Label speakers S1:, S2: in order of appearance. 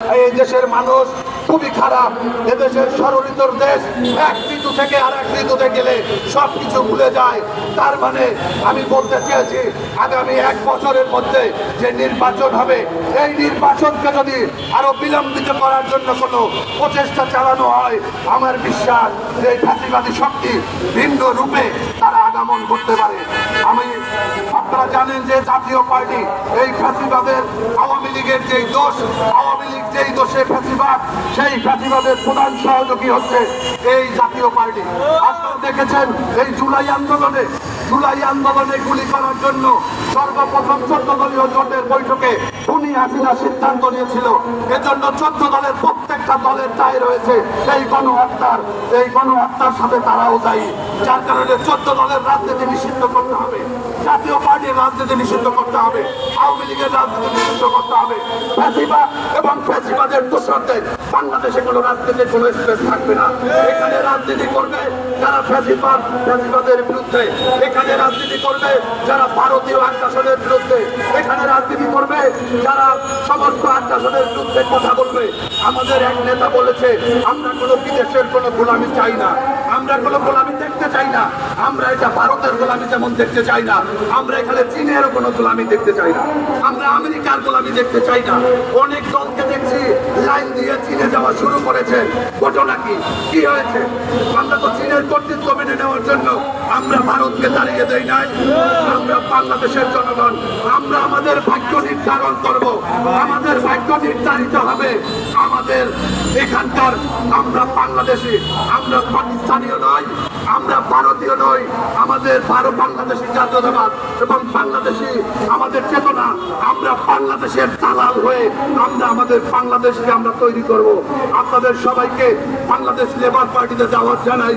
S1: এই দেশের মানুষ খুবই খারাপ এদেশের সরলিতর দেশ এক। ঋতু থেকে আর এক ঋতুতে গেলে সব কিছু ভুলে যায়। তার মানে আমি বলতে চেয়েছি, আগামী এক বছরের মধ্যে যে নির্বাচন হবে, এই নির্বাচনকে যদি আরও বিলম্বিত করার জন্য কোনো প্রচেষ্টা চালানো হয়, আমার বিশ্বাস যে এই ফ্যাসিবাদী শক্তি ভিন্ন রূপে তারা আগমন করতে পারে। আমি, আপনারা জানেন যে জাতীয় পার্টি, এই ফ্যাসিবাদের আওয়ামী লীগের যেই দোষ, আওয়ামী লীগ যেই দোষে ফ্যাসিবাদ ফ্যাসিবাদের প্রধান সহযোগী হচ্ছে এই জাতীয় পার্টি। আপনারা দেখেছেন এই জুলাই আন্দোলনে জুলাই আন্দোলনে গুলি করার জন্য সর্বপ্রথম চোদ্দ দলীয় জোটের বৈঠকে উনি হাসিনা সিদ্ধান্ত নিয়েছিল। এজন্য চোদ্দ দলের প্রত্যেকটা দলের দায় রয়েছে। এই গণহত্যার এই গণহত্যার সাথে তারাও দায়ী। যার কারণে চোদ্দ দলের রাজনীতি নিষিদ্ধ করতে হবে। জাতীয় পার্টির রাজনীতি নিষিদ্ধ করতে হবে। আওয়ামী লীগের রাজনীতি নিষিদ্ধ করতে হবে। ফ্যাসিবাদ এবং ফ্যাসিবাদের দোষরদের, বাংলাদেশে কোনো রাজনীতির কোনো স্পেস থাকবে না। এখানে রাজনীতি করবে যারা ফ্যাসিবাদ, ফ্যাসিবাদের বিরুদ্ধে। এখানে রাজনীতি করবে যারা ভারতীয় আগ্রাসনের বিরুদ্ধে। এখানে রাজনীতি করবে যারা সমস্ত আগ্রাসনের বিরুদ্ধে কথা বলবে, আমাদের এক নেতা বলেছে, আমরা কোনো বিদেশের কোনো গোলামি চাই না, আমরা কোনো গোলামি দেখতে চাই না, আমরা এটা ভারতের গোলামি যেমন দেখতে চাই না, আমরা এখানে চীনের কোনো গোলামি দেখতে চাই না, আমরা আমেরিকার গোলামি দেখতে চাই না। অনেক দলকে দেখছি শুরু করেছে। ঘটনা কি? কি হয়েছে? আমরা তো চীনের কর্তৃত্ব মেনে নেওয়ার জন্য আমরা ভারতকে দাঁড়িয়ে দেই নাই। আমরা বাংলাদেশের জনগণ, আমরা আমাদের ভাগ্য নির্ধারণ করব। আমাদের ভাগ্য নির্ধারিত হবে। আমাদের এখানকার আমরা বাংলাদেশি, আমরা পাকিস্তানীয় নয় ভারতীয় নই আমাদের ভারত বাংলাদেশি জাতীয়তাবাদ এবং বাংলাদেশি আমাদের চেতনা। আমরা বাংলাদেশের দালাল হয়ে আমরা আমাদের বাংলাদেশকে আমরা তৈরি করব। আপনাদের সবাইকে বাংলাদেশ লেবার পার্টিতে যাওয়ার জানাই।